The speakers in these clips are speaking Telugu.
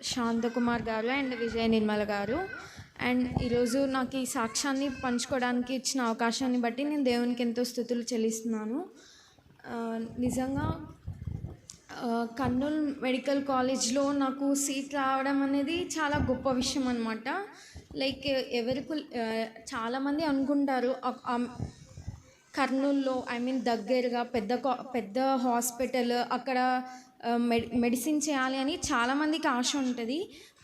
శాంతకుమార్ గారు అండ్ విజయ నిర్మల గారు. అండ్ ఈరోజు నాకు ఈ సాక్ష్యాన్ని పంచుకోవడానికి ఇచ్చిన అవకాశాన్ని బట్టి నేను దేవునికి ఎంతో స్థుతులు చెల్లిస్తున్నాను. నిజంగా కర్నూలు మెడికల్ కాలేజ్లో నాకు సీట్ రావడం అనేది చాలా గొప్ప విషయం అనమాట లైక్ ఎవరికి చాలామంది అనుకుంటారు కర్నూల్లో ఐ మీన్ దగ్గరగా పెద్ద కా- పెద్ద హాస్పిటల్ అక్కడ మెడి మెడిసిన్ చేయాలి అని చాలామందికి ఆశ ఉంటుంది.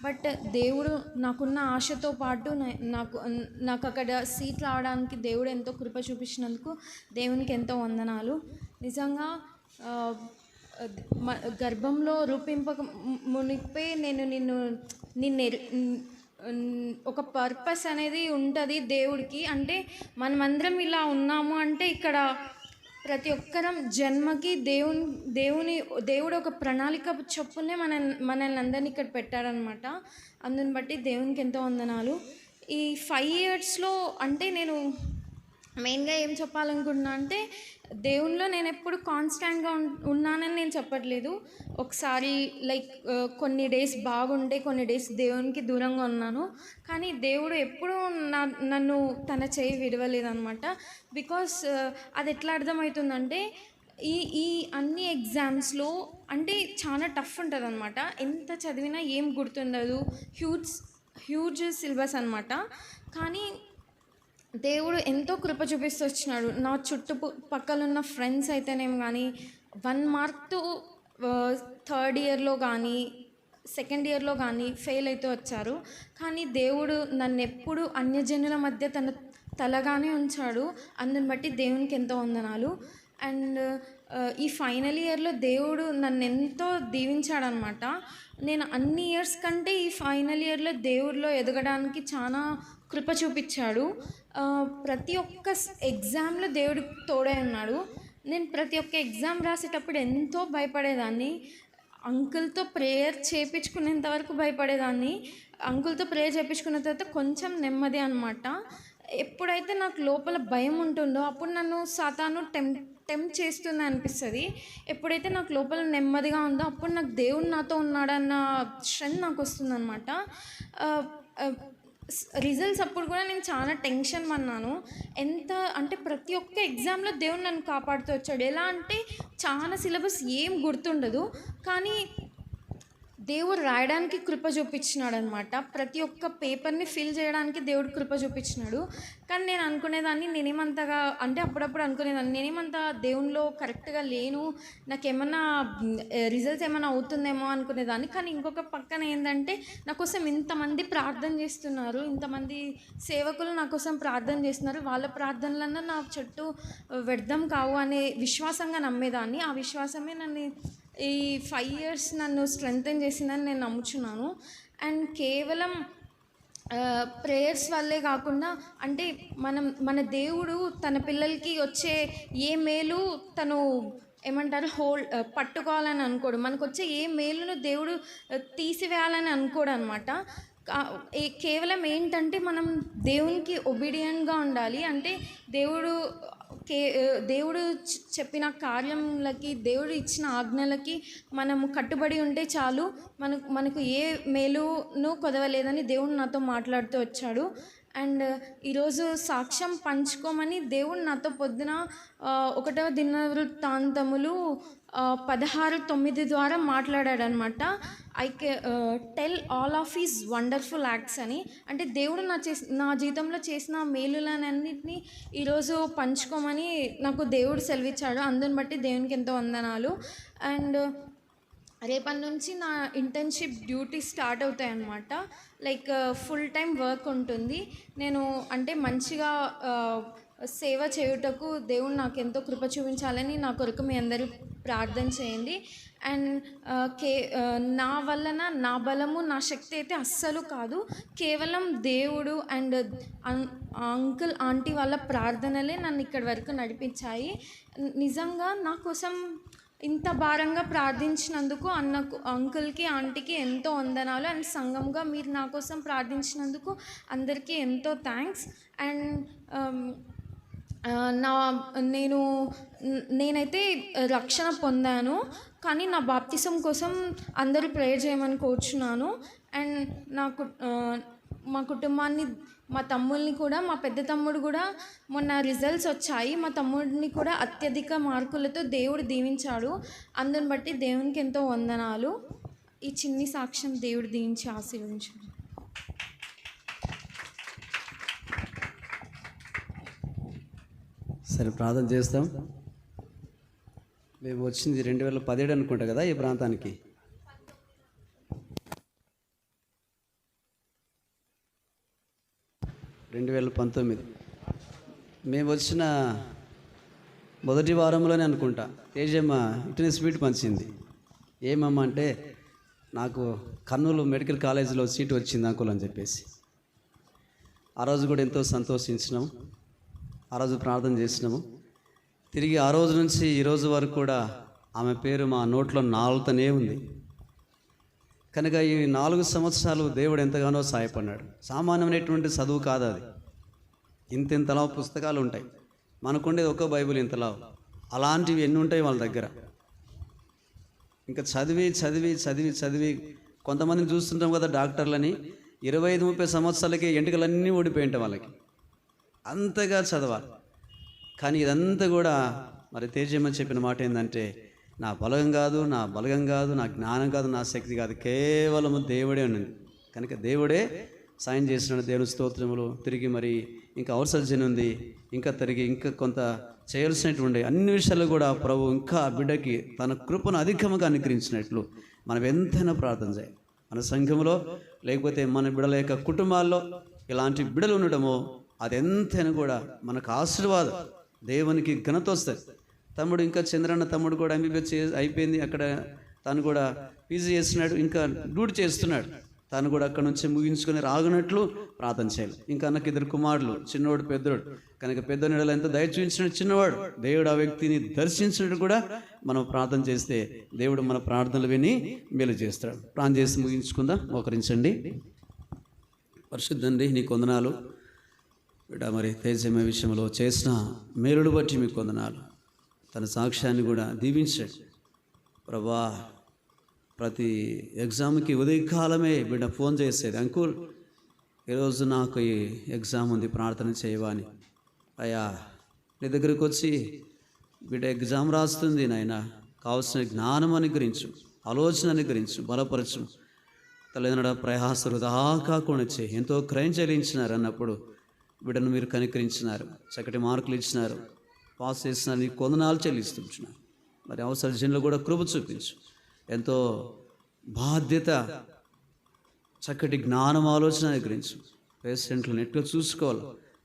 బట్ దేవుడు నాకున్న ఆశతో పాటు నాకు నాకు అక్కడ సీట్ రావడానికి దేవుడు ఎంతో కృప చూపించినందుకు దేవునికి ఎంతో వందనాలు. నిజంగా గర్భంలో రూపింపక మునిపే నేను నిన్ను నిన్ను ఒక పర్పస్ అనేది ఉంటుంది దేవుడికి. అంటే మనమందరం ఇలా ఉన్నాము అంటే ఇక్కడ ప్రతి ఒక్కరం జన్మకి దేవుని దేవుని దేవుడు ఒక ప్రణాళిక చొప్పునే మన మనల్ని అందరినీ ఇక్కడ పెట్టారనమాట అందుని బట్టి దేవునికి ఎంతో వందనాలు. ఈ ఫైవ్ ఇయర్స్లో అంటే నేను మెయిన్గా ఏం చెప్పాలనుకుంటున్నా అంటే దేవునిలో నేను ఎప్పుడు కాన్స్టాంట్గా ఉన్నానని నేను చెప్పట్లేదు. ఒకసారి లైక్ కొన్ని డేస్ బాగుంటే కొన్ని డేస్ దేవునికి దూరంగా ఉన్నాను. కానీ దేవుడు ఎప్పుడూ నా నన్ను తన చేయి విడవలేదనమాట బికాస్ అది ఎట్లా అర్థమవుతుందంటే ఈ ఈ అన్ని ఎగ్జామ్స్లో అంటే చాలా టఫ్ ఉంటుంది అనమాట ఎంత చదివినా ఏం గుర్తుండదు. హ్యూజ్ హ్యూజ్ సిలబస్ అనమాట కానీ దేవుడు ఎంతో కృప చూపిస్తూ వచ్చినాడు. నా చుట్టు పక్కలున్న ఫ్రెండ్స్ అయితేనేం కానీ వన్ మార్క్తో థర్డ్ ఇయర్లో కానీ సెకండ్ ఇయర్లో కానీ ఫెయిల్ అయితే వచ్చారు. కానీ దేవుడు నన్ను ఎప్పుడు అన్యజనుల మధ్య తన తలగానే ఉంచాడు. అందుని బట్టి దేవునికి ఎంతో వందనాలు. అండ్ uh, ఈ ఫైనల్ ఇయర్లో దేవుడు నన్ను ఎంతో దీవించాడనమాట. నేను అన్ని ఇయర్స్ కంటే ఈ ఫైనల్ ఇయర్లో దేవుడిలో ఎదగడానికి చాలా కృప చూపించాడు. ప్రతి ఒక్క ఎగ్జామ్లో దేవుడు తోడై ఉన్నాడు. నేను ప్రతి ఒక్క ఎగ్జామ్ రాసేటప్పుడు ఎంతో భయపడేదాన్ని. అంకుల్తో ప్రేయర్ చేయించుకునేంత వరకు భయపడేదాన్ని. అంకుల్తో ప్రేయర్ చేయించుకున్న తర్వాత కొంచెం నెమ్మది అనమాట ఎప్పుడైతే నాకు లోపల భయం ఉంటుందో అప్పుడు నన్ను సాతాను టెం టెంప్ట్ చేస్తుంది అనిపిస్తుంది. ఎప్పుడైతే నాకు లోపల నెమ్మదిగా ఉందో అప్పుడు నాకు దేవుడు నాతో ఉన్నాడన్న స్ట్రెంత్ నాకు వస్తుందన్నమాట. రిజల్ట్స్ అప్పుడు కూడా నేను చాలా టెన్షన్ పన్నాను ఎంత అంటే ప్రతి ఒక్క ఎగ్జామ్లో దేవుడు నన్ను కాపాడుతూ వచ్చాడు. ఎలా అంటే చాలా సిలబస్ ఏం గుర్తుండదు. కానీ దేవుడు రాయడానికి కృప చూపించినాడు అనమాట ప్రతి ఒక్క పేపర్ని ఫిల్ చేయడానికి దేవుడు కృప చూపించినాడు. కానీ నేను అనుకునేదాన్ని నేనేమంతగా అంటే అప్పుడప్పుడు అనుకునేదాన్ని నేనేమంత దేవునిలో కరెక్ట్గా లేను నాకేమన్నా రిజల్ట్స్ ఏమైనా అవుతుందేమో అనుకునేదాన్ని. కానీ ఇంకొక పక్కన ఏంటంటే నా కోసం ఇంతమంది ప్రార్థన చేస్తున్నారు ఇంతమంది సేవకులు నా కోసం ప్రార్థన చేస్తున్నారు. వాళ్ళ ప్రార్థనలన్నా నా చుట్టూ వ్యర్థం కావు అనే విశ్వాసంగా నమ్మేదాన్ని. ఆ విశ్వాసమే నన్ను ఈ ఫైవ్ ఇయర్స్ నన్ను స్ట్రెంగ్తన్ చేసిందని నేను నమ్ముచున్నాను. అండ్ కేవలం ప్రేయర్స్ వల్లే కాకుండా అంటే మనం మన దేవుడు తన పిల్లలకి వచ్చే ఏ మేలు తను ఏమంటారు హోల్డ్ పట్టుకోవాలని అనుకోడు. మనకు వచ్చే ఏ మేలును దేవుడు తీసివేయాలని అనుకోడు అనమాట కేవలం ఏంటంటే మనం దేవునికి ఒబీడియంట్గా ఉండాలి. అంటే దేవుడు కే దేవుడు చెప్పిన కార్యములకి దేవుడు ఇచ్చిన ఆజ్ఞలకి మనం కట్టుబడి ఉంటే చాలు. మనకు మనకు ఏ మేలును కొదవలేదని దేవుడు నాతో మాట్లాడుతూ వచ్చాడు. అండ్ ఈరోజు సాక్ష్యం పంచుకోమని దేవుడు నాతో పొద్దున ఒకటవ దిన వృత్తాంతములు పదహారు తొమ్మిది ద్వారా మాట్లాడాడనమాట. I K tell all of is wonderful acts అని. అంటే దేవుడు నా చేసి నా జీవితంలో చేసిన మేలులనన్నింటినీ ఈరోజు పంచుకోమని నాకు దేవుడు సెలవిచ్చాడు. అందుని బట్టి దేవునికి ఎంతో వందనాలు. అండ్ రేపటి నుంచి నా ఇంటర్న్షిప్ డ్యూటీ స్టార్ట్ అవుతాయి అన్నమాట లైక్ ఫుల్ టైం వర్క్ ఉంటుంది. నేను అంటే మంచిగా uh, సేవ చేయుటకు దేవుడు నాకు ఎంతో కృప చూపించాలని నా కొరకు మీ అందరూ ప్రార్థన చేయండి. అండ్ uh, కే uh, నా వలన నా బలము నా శక్తి అయితే అస్సలు కాదు. కేవలం దేవుడు అండ్ అంకుల్ ఆంటీ వాళ్ళ ప్రార్థనలే నన్ను ఇక్కడి వరకు నడిపించాయి. నిజంగా నా కోసం ఇంత భారంగా ప్రార్థించినందుకు అన్నకు అంకుల్కి ఆంటీకి ఎంతో వందనాలు. అండ్ సంఘంగా మీరు నా కోసం ప్రార్థించినందుకు అందరికీ ఎంతో థ్యాంక్స్. అండ్ నా నేను నేనైతే రక్షణ పొందాను కానీ నా బాప్తిసం కోసం అందరూ ప్రేయర్ చేయమని కోరుచున్నాను. అండ్ నాకు మా కుటుంబాన్ని మా తమ్ముల్ని కూడా మా పెద్ద తమ్ముడు కూడా మొన్న రిజల్ట్స్ వచ్చాయి. మా తమ్ముడిని కూడా అత్యధిక మార్కులతో దేవుడు దీవించాడు. అందుని బట్టి దేవునికి ఎంతో వందనాలు. ఈ చిన్ని సాక్ష్యం దేవుడు దీవించి ఆశీర్వదించాడు. సరే ప్రార్థన చేస్తాం. మేము వచ్చింది రెండు వేల పదిహేడు అనుకుంటా కదా ఈ ప్రాంతానికి? వేల పంతొమ్మిది. మేము వచ్చిన మొదటి వారంలోనే అనుకుంటా తేజమ్మ ఇటుని స్వీట్ పంచింది. ఏమమ్మా అంటే నాకు కర్నూలు మెడికల్ కాలేజీలో సీటు వచ్చింది అంకుల్ అని చెప్పేసి. ఆ రోజు కూడా ఎంతో సంతోషించినాము. ఆ రోజు ప్రార్థన చేసినాము. తిరిగి ఆ రోజు నుంచి ఈ రోజు వరకు కూడా ఆమె పేరు మా నోట్లో నాలుగుతూనే ఉంది. కనుక ఈ నాలుగు సంవత్సరాలు దేవుడు ఎంతగానో సహాయపడినాడు సామాన్యమైనటువంటి చదువు కాదు అది. ఇంతలా పుస్తకాలు ఉంటాయి మనకుండేది ఒక బైబిల్ ఇంతలా. అలాంటివి ఎన్ని ఉంటాయి వాళ్ళ దగ్గర. ఇంకా చదివి చదివి చదివి చదివి కొంతమందిని చూస్తుంటాం కదా డాక్టర్లని. ఇరవై ఐదు ముప్పై సంవత్సరాలకి ఎంటుకలన్నీ ఓడిపోయింటాయి వాళ్ళకి. అంతగా చదవాలి. కానీ ఇదంతా కూడా మరి తేజమ్మ చెప్పిన మాట ఏంటంటే నా బలగం కాదు నా బలగం కాదు నా జ్ఞానం కాదు నా శక్తి కాదు కేవలము దేవుడే ఉన్నది కనుక దేవుడే సాయం చేసినాడు దేవుని స్తోత్రములు. తిరిగి మరి ఇంకా అవసరం ఉంది ఇంకా తిరిగి ఇంకా కొంత చేయాల్సినటువంటి అన్ని విషయాలు కూడా ప్రభు ఇంకా బిడ్డకి తన కృపను అధికముగా అనుగ్రహించినట్లు మనం ఎంతైనా ప్రార్థన చేయాలి. మన సంఘంలో లేకపోతే మన బిడ్డల యొక్క కుటుంబాల్లో ఇలాంటి బిడలు ఉండడమో అది ఎంతైనా కూడా మనకు ఆశీర్వాదం దేవునికి ఘనత వస్తుంది. తమ్ముడు ఇంకా చంద్రన్న తమ్ముడు కూడా ఎంబీబీఎస్ అయిపోయింది. అక్కడ తను కూడా పీజీ చేస్తున్నాడు ఇంకా డ్యూటీ చేస్తున్నాడు. తను కూడా అక్కడ నుంచి ముగించుకొని రాగనట్లు ప్రార్థన చేయాలి. ఇంకా అన్నకి ఇద్దరు కుమారులు చిన్నవాడు పెద్దోడు. కనుక పెద్ద నీడలు ఎంత దయ చూపించిన చిన్నవాడు దేవుడు ఆ వ్యక్తిని దర్శించినట్టు కూడా మనం ప్రార్థన చేస్తే దేవుడు మన ప్రార్థనలు విని మేలు చేస్తాడు. ప్రార్థన చేసి ముగించుకుందాం. మోకరించండి. పరిశుద్ధండి నీ కొందనాలు బిడ్డ మరి తేజమ్మ విషయంలో చేసిన మేలుడు బట్టి మీకు కొందనాలు తన సాక్ష్యాన్ని కూడా దీవించాడు. ప్రభా ప్రతి ఎగ్జామ్కి ఉదయకాలమే బిడ్డ ఫోన్ చేసేది. అంకుల్ ఈరోజు నాకు ఈ ఎగ్జామ్ ఉంది ప్రార్థన చేయవని అయ్యా నీ దగ్గరికి వచ్చి బిడ్డ ఎగ్జామ్ రాస్తుంది నాయన కావలసిన జ్ఞానం అనుగ్రహించు ఆలోచన అనుగ్రహించు బలపరచు. తల్లిదండ్రుల ప్రయాస వృధా కాకుండా చేయి ఎంతో క్రయం చెల్లించినారు అన్నప్పుడు బిడ్డను మీరు కనికరించినారు చక్కటి మార్కులు ఇచ్చినారు పాస్ చేసినారు నీ కొందనాలు చెల్లిస్తున్నారు మరి అవసర జన్లు కూడా కృప చూపించు. ఎంతో బాధ్యత చక్కటి జ్ఞానం ఆలోచన గురించి పేషెంట్లను ఎట్లా చూసుకోవాలి.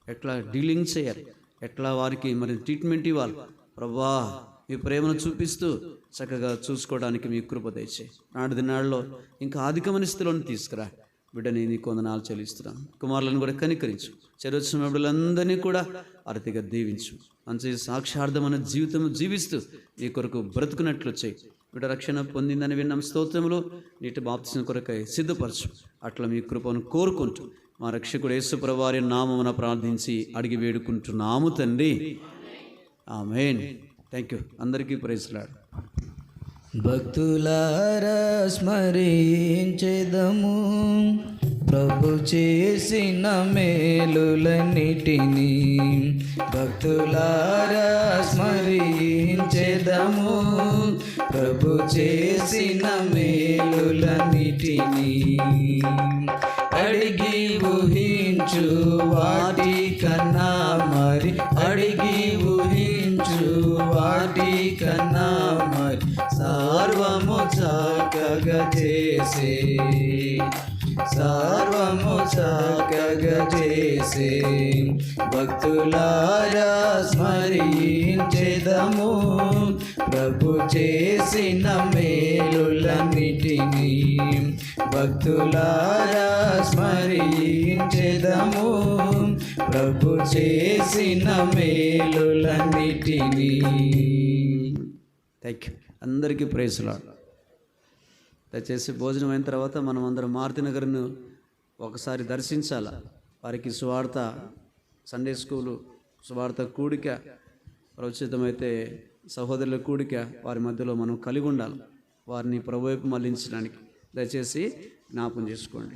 ఎట్లా డీలింగ్ చేయాలి? ఎట్లా వారికి మరి ట్రీట్మెంట్ ఇవ్వాలి? ప్రభా మీ ప్రేమను చూపిస్తూ చక్కగా చూసుకోవడానికి మీ కృప తెచ్చే నాడు దినాల్లో ఇంకా అధికమైన స్థితిలోని తీసుకురా. బిడ్డని నీ కొందనాలు చెల్లిస్తున్నాను కుమారులను కూడా కనికరించు. చెరొచ్చిన బిడ్డలందరినీ కూడా అరతిగా దీవించు. మంచి సాక్షార్థమైన జీవితం జీవిస్తూ నీ కొరకు బ్రతుకున్నట్లు చేయి. బిడ్డ రక్షణ పొందిందని విన్నాం. స్తోత్రములు నీటి బాప్తిసిన కొరకై సిద్ధపరచు. అట్లా మీ కృపను కోరుకుంటూ మా రక్షకుడు యేసుప్రవారి నామమున ప్రార్థించి అడిగి వేడుకుంటున్నాము తండ్రి. ఆమెన్. థ్యాంక్ యూ అందరికీ ప్రైజ్లాడు భక్తులారా స్మరించెదము. ప్రభు చేసిన మేలులన్నిటినీ భక్తులారా స్మరించెదము. ప్రభు చేసిన మేలులన్నిటినీ అడిగి ఊహించు వాటి కన్నా మరి అడిగి ఊహించు వాటి కన్నా మరి సర్వము చక్కగా చేసే సర్వము చక్కగా చేసే భక్తులారా స్మరించెదము. ప్రభు చేసిన మేలులన్నిటినీ భక్తులారా స్మరించెదము. ప్రభు చేసిన మేలులన్నిటినీ. థ్యాంక్ యూ అందరికీ ప్రేసులా దయచేసి భోజనం అయిన తర్వాత మనం అందరం మారుతి నగర్ను ఒకసారి దర్శించాల? వారికి సువార్త సండే స్కూలు సువార్త కూడిక ప్రవచితమైతే సహోదరుల కూడిక వారి మధ్యలో మనం కలిగి ఉండాలి. వారిని ప్రభువైపు మళ్ళించడానికి దయచేసి జ్ఞాపం చేసుకోండి.